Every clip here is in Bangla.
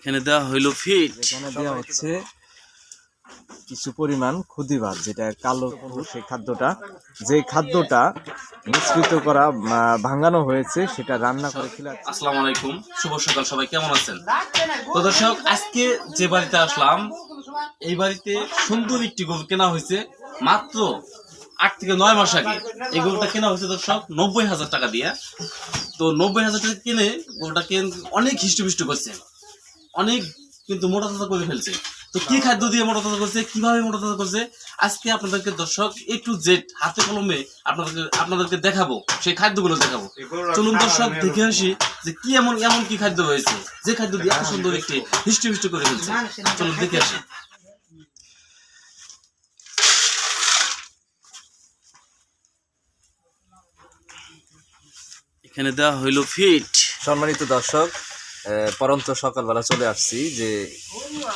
এখানে দেওয়া হইল ফিট। এখানে দেওয়া হচ্ছে কিছু পরিমাণ খুদি ভাত যেটা কালো সেই খাদ্যটা। যে খাদ্যটা মিশ্রিত করা ভাঙানো হয়েছে সেটা রান্না করে খেলে আসসালামু আলাইকুম। শুভ সকাল সবাই কেমন আছেন? তো দর্শক আজকে যে বাড়িতে আসলাম এই বাড়িতে সুন্দর একটি গরু কেনা হয়েছে মাত্র আট থেকে নয় মাস আগে। এই গরুটা কেনা হয়েছে দর্শক নব্বই হাজার টাকা দিয়ে। তো নব্বই হাজার টাকা কিনে গরুটা কেন অনেক হিষ্টপিষ্ট করছে। অনেক কিন্তু মোটা তাজা করে ফেলছে। তো কি খাদ্য দিয়ে মোটা তাজা করছে? কীভাবে মোটা তাজা করছে? আজকে আপনাদেরকে দর্শক এ টু জেড হাতে কলমে আপনাদেরকে আপনাদেরকে দেখাবো সেই খাদ্যগুলো দেখাবো। চলুন দর্শক দেখে আসি যে কি এমন এমন কি খাদ্য হয়েছে যে খাদ্য দিয়ে এত সুন্দর একটি হিষ্টি হিষ্টি করে ফেলছে। চলুন দেখে আসি। এখানে দেওয়া হইল ফিট। সম্মানিত দর্শক পরন্ত সকালবেলা চলে আসছি যে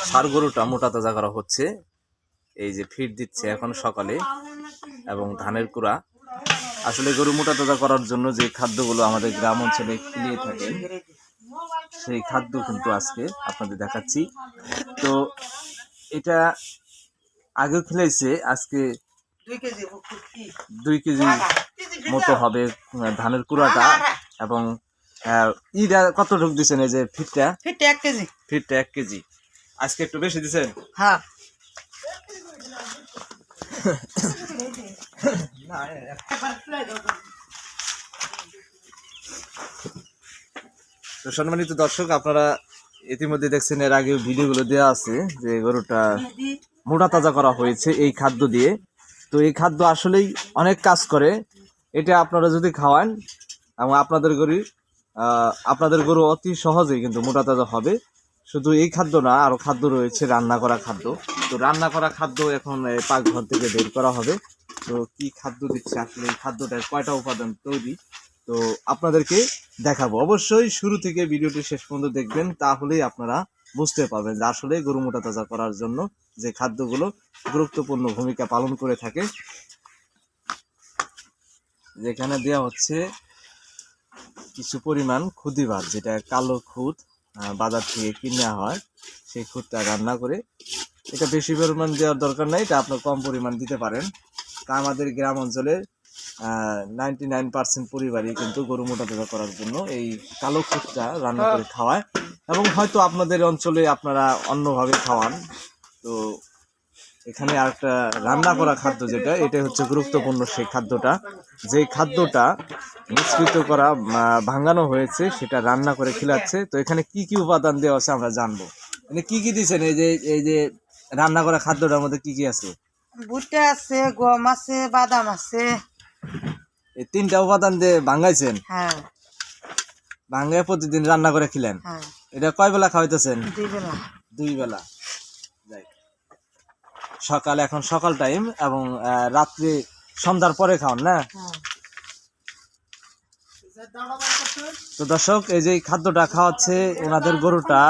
সার গরুটা মোটা তাজা করা হচ্ছে। এই যে ফিট দিচ্ছে এখন সকালে এবং ধানের কুড়া। আসলে গরু মোটা তাজা করার জন্য যে খাদ্যগুলো আমাদের গ্রাম অঞ্চলে খেলিয়ে থাকে, সেই খাদ্য কিন্তু আজকে আপনাদের দেখাচ্ছি। তো এটা আগেও খেলেছে, আজকে দুই কেজি মতো হবে ধানের কুড়াটা এবং ইটা কত ঢুক দিচ্ছেন এই যে ফিটটা? ফিটে এক কেজি। ফিটটা এক কেজি। আজকে একটু বেশি দিচ্ছেন হ্যাঁ। তো সম্মানিত দর্শক আপনারা ইতিমধ্যে দেখছেন এর আগে ভিডিওগুলো দেওয়া আছে যে গরুটা মোটা তাজা করা হয়েছে এই খাদ্য দিয়ে। তো এই খাদ্য আসলেই অনেক কাজ করে। এটা আপনারা যদি খাওয়ান এবং আপনাদের গরু আহ, আপনাদের গরু অতি সহজেই কিন্তু মোটা তাজা হবে। শুধু এই খাদ্য না আরও খাদ্য রয়েছে, রান্না করা খাদ্য। তো রান্না করা খাদ্য এখন পাকঘর থেকে বের করা হবে। তো কি খাদ্য দিচ্ছে? আসলে এই খাদ্যটার কয়টা উপাদান তৈরি? তো আপনাদেরকে দেখাবো। অবশ্যই শুরু থেকে ভিডিওটি শেষ পর্যন্ত দেখবেন, তাহলেই আপনারা বুঝতে পারবেন যে আসলে গরু মোটা তাজা করার জন্য যে খাদ্যগুলো গুরুত্বপূর্ণ ভূমিকা পালন করে থাকে। যেখানে দেওয়া হচ্ছে কিছু পরিমাণ খুদি ভাত যেটা কালো খুদ বাজার থেকে কিনে হয়। সেই খুদটা রান্না করে এটা বেশি পরিমাণ দেওয়ার দরকার নাই, এটা আপনার কম পরিমাণ দিতে পারেন। তা আমাদের গ্রাম অঞ্চলের নাইনটি নাইন পার্সেন্ট পরিবারই কিন্তু গরু মোটা তাজা করার জন্য এই কালো খুদটা রান্না করে খাওয়ায়। এবং হয়তো আপনাদের অঞ্চলে আপনারা অন্যভাবে খাওয়ান। তো এখানে আরেকটা রান্না করা খাদ্য যেটা এটা হচ্ছে গুরুত্বপূর্ণ সেই খাদ্যটা। যে খাদ্যটা মিশ্রিত করা ভাঙানো হয়েছে সেটা রান্না করে খিলাচ্ছে। তো এখানে কি কি উপাদান দেওয়া আছে আমরা জানব। মানে কি কি দিচ্ছেন এই যে এই যে রান্না করা খাদ্যটার মধ্যে কি কি আছে? ভুট্টা আছে গম আছে বাদাম আছে। এই তিনটা উপাদান দিয়ে ভাঙাইছেন? হ্যাঁ। ভাঙ্গায় প্রতিদিন রান্না করে খিলেন? হ্যাঁ। এটা কয় বেলা খাওয়াইতেছেন? দুই বেলা। দুই বেলা। সকাল, এখন সকাল টাইম এবং রাত্রি সন্ধ্যার পরে খাওয়ান, না? তো দর্শক, এই যে খাদ্যটা খাওয়াচ্ছে ওনাদের গরুটা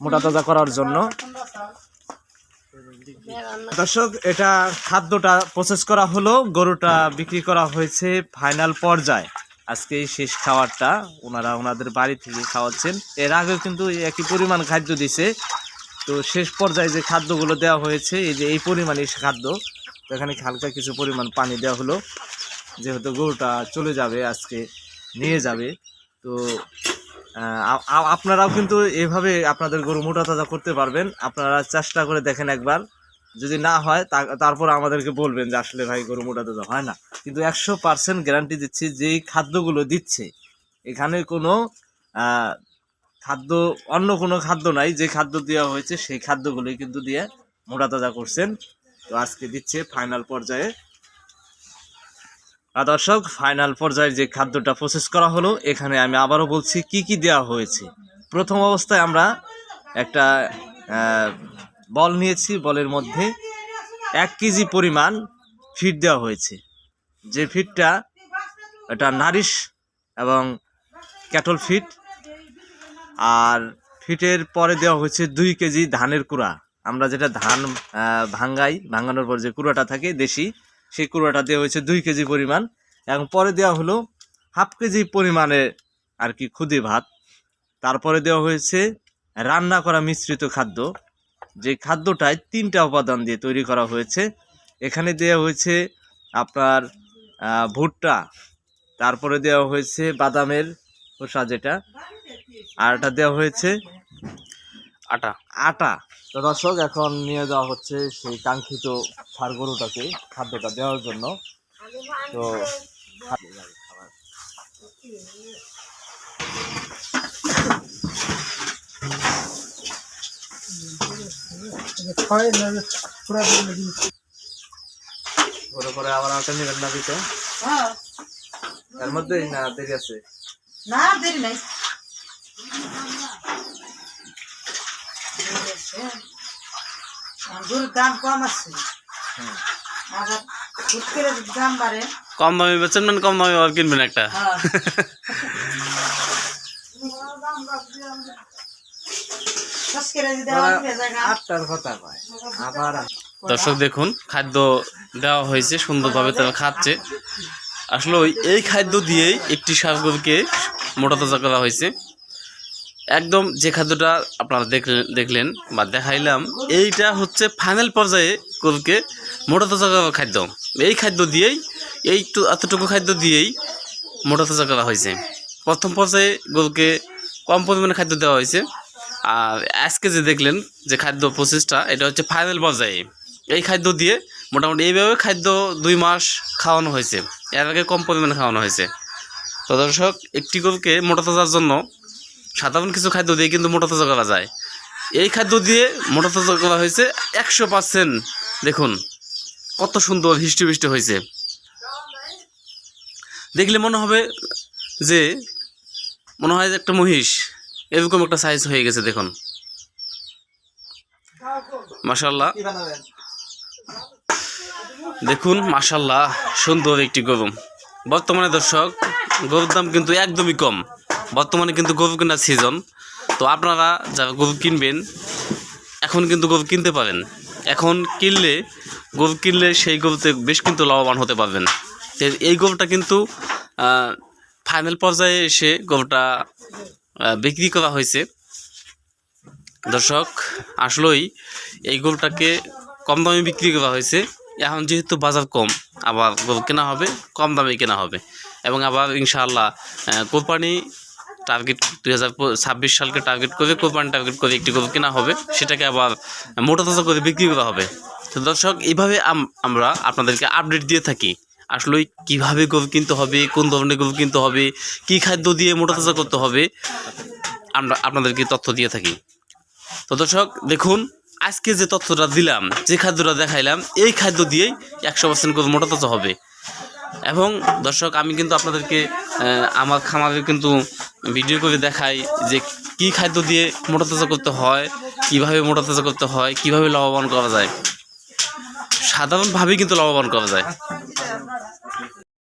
মোটা তাজা করার জন্য। দর্শক, এটা খাদ্যটা প্রসেস করা হলো, গরুটা বিক্রি করা হয়েছে ফাইনাল পর্যায়ে। আজকে শেষ খাবারটা ওনারা ওনাদের বাড়ি থেকে খাওয়াচ্ছেন। এর আগেও কিন্তু একই পরিমাণ খাদ্য দিছে। তো শেষ পর্যায়ে যে খাদ্যগুলো দেওয়া হয়েছে, এই যে এই পরিমাণে খাদ্য, তো এখানে হালকা কিছু পরিমাণ পানি দেওয়া হলো। যেহেতু গরুটা চলে যাবে, আজকে নিয়ে যাবে, তো আপনারাও কিন্তু এভাবে আপনাদের গরু মোটা তাজা করতে পারবেন। আপনারা চেষ্টা করে দেখেন একবার। যদি না হয় তারপর আমাদেরকে বলবেন যে আসলে ভাই গরু মোটা তাজা হয় না। কিন্তু একশো পার্সেন্ট গ্যারান্টি দিচ্ছি, যেই খাদ্যগুলো দিচ্ছে, এখানে কোনো খাদ্য, অন্য কোনো খাদ্য নাই, যে খাদ্য দেওয়া হয়েছে সেই খাদ্যগুলোই কিন্তু দিয়ে মোটা তাজা করছেন। তো আজকে দিচ্ছে ফাইনাল পর্যায়ে। আর দর্শক ফাইনাল পর্যায়ে যে খাদ্যটা প্রসেস করা হলো, এখানে আমি আবারও বলছি কি কি দেওয়া হয়েছে। প্রথম অবস্থায় আমরা একটা বল নিয়েছি। বলের মধ্যে এক কেজি পরিমাণ ফিড দেওয়া হয়েছে। যে ফিডটা এটা নারিশ এবং ক্যাটল ফিড আর ফিটের পরে দেওয়া হয়েছে দুই কেজি ধানের কুড়া। আমরা যেটা ধান ভাঙ্গাই ভাঙানোর পর যে কুড়াটা থাকে দেশি, সেই কুড়াটা দেওয়া হয়েছে দুই কেজি পরিমাণ। এবং পরে দেওয়া হলো হাফ কেজি পরিমাণে আর কি খুদি ভাত। তারপরে দেওয়া হয়েছে রান্না করা মিশ্রিত খাদ্য। যে খাদ্যটায় তিনটা উপাদান দিয়ে তৈরি করা হয়েছে। এখানে দেওয়া হয়েছে আপনার ভুট্টা। তারপরে দেওয়া হয়েছে বাদামের খোসা যেটা আর এটা দেওয়া হয়েছে আটা। আটা। তো দর্শক এখন নিয়ে যাওয়া হচ্ছে সেই কাঙ্ক্ষিত ষাড় গরুটাকে খাদ্যটা দেওয়ার জন্য। তো পরে পরে আবার আটা নেবেন না দিতে? হ্যাঁ। এর মধ্যেই না দেরি আছে? না দেরি নাই। গরুর দাম কম আছে। হুম। আবার হুট করে যদি দাম বাড়ে। কম দামে বেচেন মানে কম দামে আর কিনবেন একটা। হ্যাঁ। আবার দর্শক দেখুন খাদ্য দেওয়া হয়েছে সুন্দরভাবে তারা খাচ্ছে। আসলে এই খাদ্য দিয়েই একটি সারগরকে মোটা তাজা করা হয়েছে। একদম যে খাদ্যটা আপনারা দেখলেন দেখলেন বা দেখাইলাম, এইটা হচ্ছে ফাইনাল পর্যায়ে গরুকে মোটা তাজা করা খাদ্য। এই খাদ্য দিয়েই, এই এতটুকু খাদ্য দিয়েই মোটা তাজা করা হয়েছে। প্রথম পর্যায়ে গরুকে কম পরিমাণে খাদ্য দেওয়া হয়েছে। আর আজকে যে দেখলেন যে খাদ্য প্রসেসটা, এটা হচ্ছে ফাইনাল পর্যায়ে। এই খাদ্য দিয়ে মোটামুটি এইভাবে খাদ্য দুই মাস খাওয়ানো হয়েছে। এর আগে কম পরিমাণে খাওয়ানো হয়েছে। তো দর্শক, একটি গরুকে মোটা তাজার জন্য সাধারণ কিছু খাদ্য দিয়ে কিন্তু মোটা তাজা করা যায়। এই খাদ্য দিয়ে মোটা তাজা করা হয়েছে একশো পার্সেন্ট। দেখুন, কত সুন্দর হিষ্টি হয়েছে। দেখলে মনে হবে যে, মনে হয় যে একটা মহিষ, এরকম একটা সাইজ হয়ে গেছে, দেখুন। মাসাল্লাহ দেখুন মাসাল্লাহ সুন্দর একটি গরু বর্তমানে দর্শক, গরুর দাম কিন্তু একদমই কম। বর্তমানে কিন্তু গরু কেনার সিজন তো আপনারা যারা গরু কিনবেন, এখন কিন্তু গরু কিনতে পারেন। এখন কিনলে, গরু কিনলে সেই গরুতে বেশ কিন্তু লাভবান হতে পারবেন। এই গরুটা কিন্তু ফাইনাল পর্যায়ে এসে গরুটা বিক্রি করা হয়েছে। দর্শক, আসলেই এই গরুটাকে কম দামে বিক্রি করা হয়েছে। এখন যেহেতু বাজার কম, আবার গরু কেনা হবে, কম দামে কেনা হবে। এবং আবার ইনশাআল্লাহ কোরবানি টার্গেট দুই হাজার ছাব্বিশ সালকে টার্গেট করে, কোরবানি টার্গেট করে একটি গরু কেনা হবে, সেটাকে আবার মোটা তাজা করে বিক্রি করা হবে। তো দর্শক, এইভাবে আমরা আপনাদেরকে আপডেট দিয়ে থাকি, আসলে কীভাবে গরু কিনতে হবে, কোন ধরনের গরু কিনতে হবে, কি খাদ্য দিয়ে মোটা তাজা করতে হবে, আমরা আপনাদেরকে তথ্য দিয়ে থাকি। তো দর্শক, দেখুন আজকে যে তথ্যটা দিলাম, যে খাদ্যটা দেখাইলাম, এই খাদ্য দিয়েই একশো পার্সেন্ট করে মোটা হবে। এবং দর্শক, আমি কিন্তু আপনাদেরকে আমার খামারে কিন্তু ভিডিও করে দেখাই যে কি খাদ্য দিয়ে মোটা তাজা করতে হয়, কীভাবে মোটা তাজা করতে হয়, কীভাবে লাভবান করা যায়। সাধারণভাবেই কিন্তু লাভবান করা যায়।